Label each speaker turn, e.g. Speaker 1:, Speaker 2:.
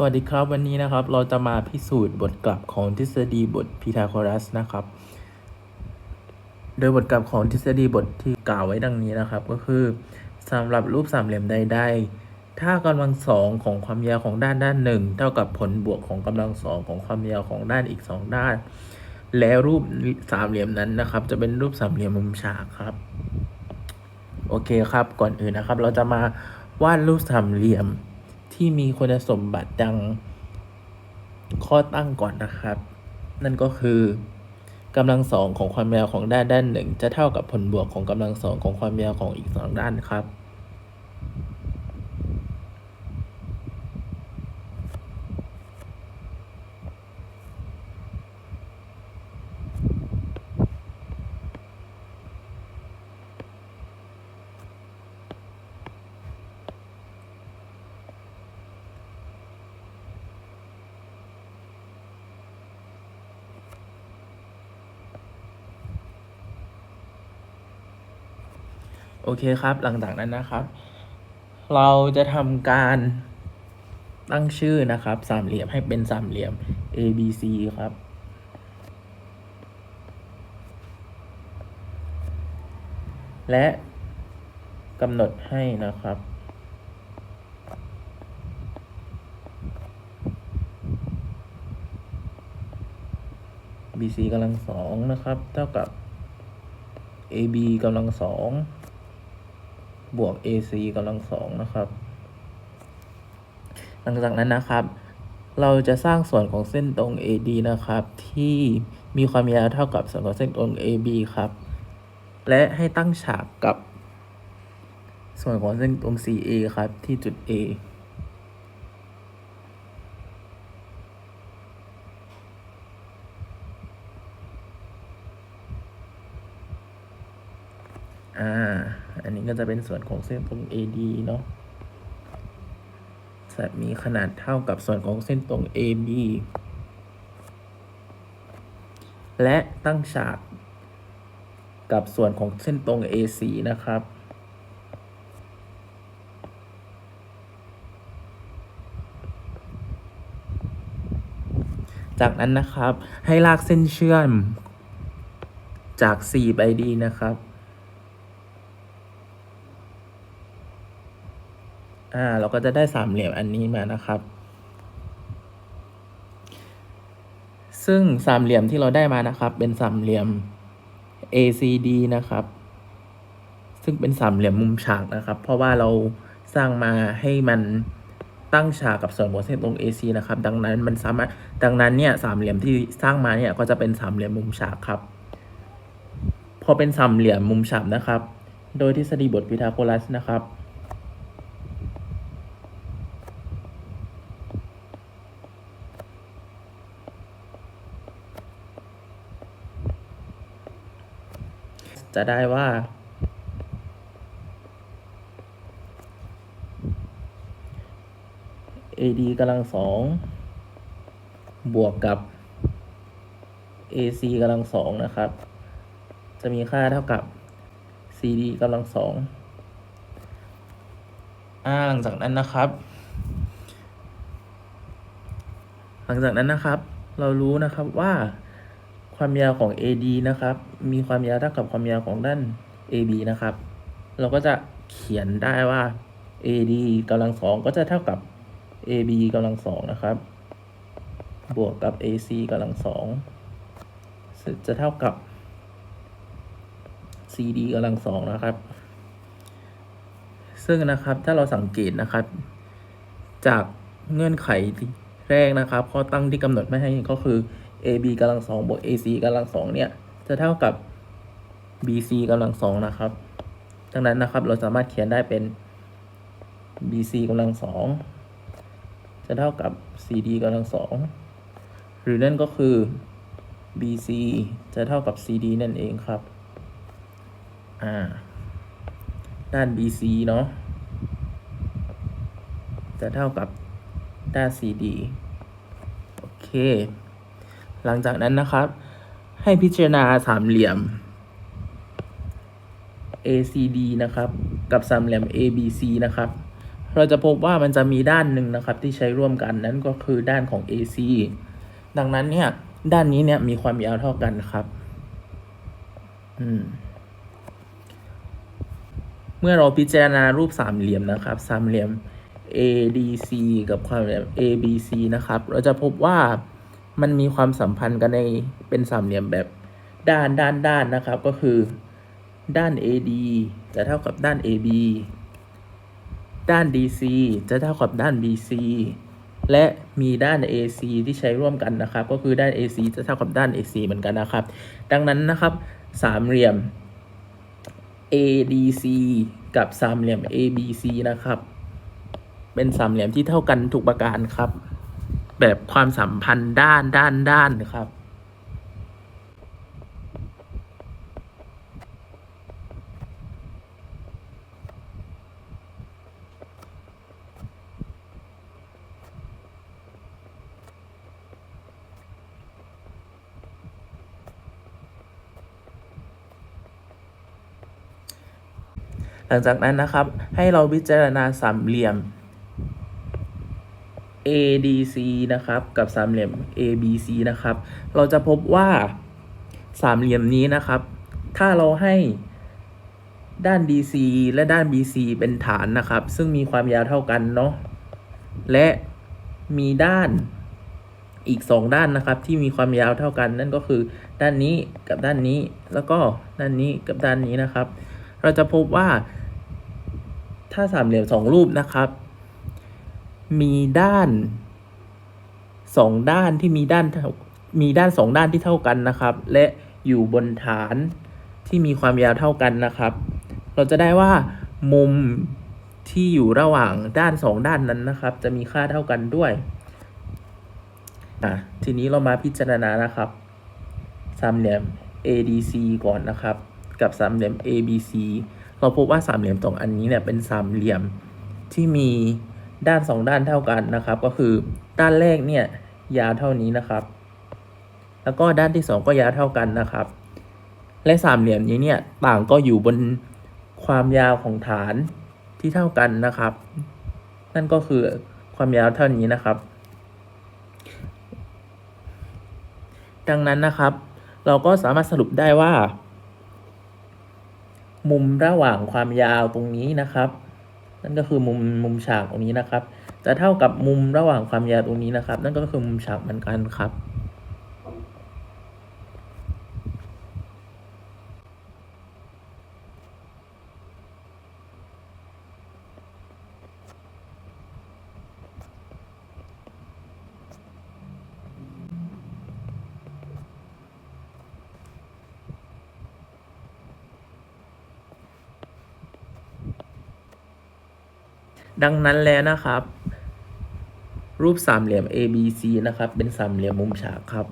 Speaker 1: สวัสดีครับวันนี้นะครับเราจะมาพิสูจน์บทกลับของทฤษฎีบทพีทาโกรัสนะครับ โดยบทกลับของทฤษฎีบทที่กล่าวไว้ดังนี้นะครับ ก็คือสำหรับรูปสามเหลี่ยมใดๆ ถ้ากำลังสองของความยาวของด้านด้านหนึ่งเท่ากับผลบวกของกำลังสองของความยาวของด้านอีกสองด้าน แล้วรูปสามเหลี่ยมนั้นนะครับ จะเป็นรูปสามเหลี่ยมมุมฉากครับ โอเคครับก่อนอื่นนะครับ เราจะมาวาดรูปสามเหลี่ยม ที่มีคุณสมบัติดังข้อตั้งก่อนนะครับ นั่นก็คือกำลังสองของความยาวของด้านด้านหนึ่งจะเท่ากับผลบวกของกำลังสองของความยาวของอีกสองด้านครับ โอเคครับ หลังจากนั้นนะครับ เราจะทำการตั้งชื่อนะครับ สามเหลี่ยมให้เป็นสามเหลี่ยม A B C ครับ และกำหนดให้นะครับ BC กำลังสองนะครับ เท่ากับ AB กำลังสอง บวก AC กำลังสองนะครับ หลังจากนั้นนะครับ เราจะสร้างส่วนของเส้นตรง AD นะครับ ที่มีความยาวเท่ากับส่วนของเส้นตรง AB ครับ และให้ตั้งฉากกับ ส่วนของเส้นตรง CA ครับที่จุด A อ่า อันนี้ก็จะเป็นส่วนของเส้นตรง AD เนาะจะมีขนาดเท่ากับส่วนของเส้นตรง AB และตั้งฉาก กับส่วนของเส้นตรง AC นะครับจากนั้นนะครับให้ลากเส้นเชื่อมจาก C ไป D นะครับ อ่า เราก็จะได้สามเหลี่ยมอันนี้มานะครับ ซึ่งสามเหลี่ยมที่เราได้มานะครับ เป็นสามเหลี่ยม ACD นะครับ ซึ่งเป็นสามเหลี่ยมมุมฉากนะครับ เพราะว่าเราสร้างมาให้มันตั้งฉากกับส่วนของเส้นตรง AC นะครับ ดังนั้นมันสามารถ ดังนั้นเนี่ยสามเหลี่ยมที่สร้างมาเนี่ยก็จะเป็นสามเหลี่ยมมุมฉากครับ พอเป็นสามเหลี่ยมมุมฉากนะครับ โดยทฤษฎีบทพีทาโกรัสนะครับ จะได้ว่า AD กำลังสองบวกกับ AC กำลังสองนะครับ จะมีค่าเท่ากับ CD กำลังสองอหลังจากนั้นนะครับ หลังจากนั้นนะครับ เรารู้นะครับว่า ความยาวของ AD นะครับ มีความยาวเท่ากับความยาวของด้าน AB นะครับ เราก็จะเขียนได้ว่า AD กำลังสองก็จะเท่ากับ AB กำลังสองนะครับ บวกกับ AC กำลังสองจะเท่ากับ CD กำลังสองนะครับ ซึ่งนะครับถ้าเราสังเกตนะครับ จากเงื่อนไขแรกนะครับ ข้อตั้งที่กำหนดไม่ให้ก็คือ AB กำลังสองบวก AC กำลังสองเนี่ย จะเท่ากับ BC กำลังสองนะครับ ดังนั้นนะครับเราสามารถเขียนได้เป็น BC กำลังสองจะเท่ากับ CD กำลังสองหรือนั่นก็คือ BC จะเท่ากับ CD นั่นเองครับ อ่า ด้าน BC เนาะ จะเท่ากับด้าน CD โอเค หลังจากนั้นนะครับ ให้พิจารณาสามเหลี่ยม ACD นะครับ กับสามเหลี่ยม ABC นะครับ เราจะพบว่ามันจะมีด้านหนึ่งนะครับที่ใช้ร่วมกันนั่นก็คือด้านของ AC ดังนั้นเนี่ยด้านนี้เนี่ยมีความยาวเท่ากันครับ อืมเมื่อเราพิจารณารูปสามเหลี่ยมนะครับ สามเหลี่ยม ADC กับความเหลี่ยม ABC นะครับ เราจะพบว่า มันมีความสัมพันธ์กันในเป็นสามเหลี่ยมแบบด้านด้านด้านนะครับ ก็คือด้าน AD จะเท่ากับด้าน AB ด้าน DC จะเท่ากับด้าน BC และมีด้าน AC ที่ใช้ร่วมกันนะครับ ก็คือด้าน AC จะเท่ากับด้าน AC เหมือนกันนะครับ ดังนั้นนะครับสามเหลี่ยม ADC กับสามเหลี่ยม ABC นะครับ เป็นสามเหลี่ยมที่เท่ากันทุกประการครับ แบบความสัมพันธ์ด้านด้านด้านนะครับ หลังจากนั้นนะครับ ให้เราพิจารณาสามเหลี่ยม ADC นะครับกับสามเหลี่ยม ABC นะครับ เราจะพบว่าสามเหลี่ยมนี้นะครับ ถ้าเราให้ด้าน DC และด้าน BC เป็นฐานนะครับ ซึ่งมีความยาวเท่ากันเนาะและมีด้านอีกสองด้านนะครับ ที่มีความยาวเท่ากัน นั่นก็คือด้านนี้กับด้านนี้ แล้วก็ด้านนี้กับด้านนี้นะครับ เราจะพบว่า ถ้าสามเหลี่ยมสองรูปนะครับ มีด้านสองด้านที่มีด้านมีด้านสองด้านที่เท่ากันนะครับ และอยู่บนฐานที่มีความยาวเท่ากันนะครับ เราจะได้ว่ามุมที่อยู่ระหว่างด้านสองด้านนั้นนะครับ จะมีค่าเท่ากันด้วยอะทีนี้เรามาพิจารณานะครับสามเหลี่ยม ADC ก่อนนะครับ กับสามเหลี่ยม ABC เราพบว่าสามเหลี่ยมสองอันนี้เนี่ยเป็นสามเหลี่ยมที่มี ด้านสองด้านเท่ากันนะครับ ก็คือด้านแรกเนี่ยยาวเท่านี้นะครับ แล้วก็ด้านที่สองก็ยาวเท่ากันนะครับ และสามเหลี่ยมนี้เนี่ยต่างก็อยู่บนความยาวของฐานที่เท่ากันนะครับ นั่นก็คือความยาวเท่านี้นะครับ ดังนั้นนะครับ เราก็สามารถสรุปได้ว่า มุมระหว่างความยาวตรงนี้นะครับ นั่นก็คือมุมมุมฉากตรงนี้นะครับ จะเท่ากับมุมระหว่างความยาวตรงนี้นะครับ นั่นก็คือมุมฉากเหมือนกันครับ ดังนั้นแล้วนะครับ รูปสามเหลี่ยม ABC นะครับ เป็นสามเหลี่ยมมุมฉากครับ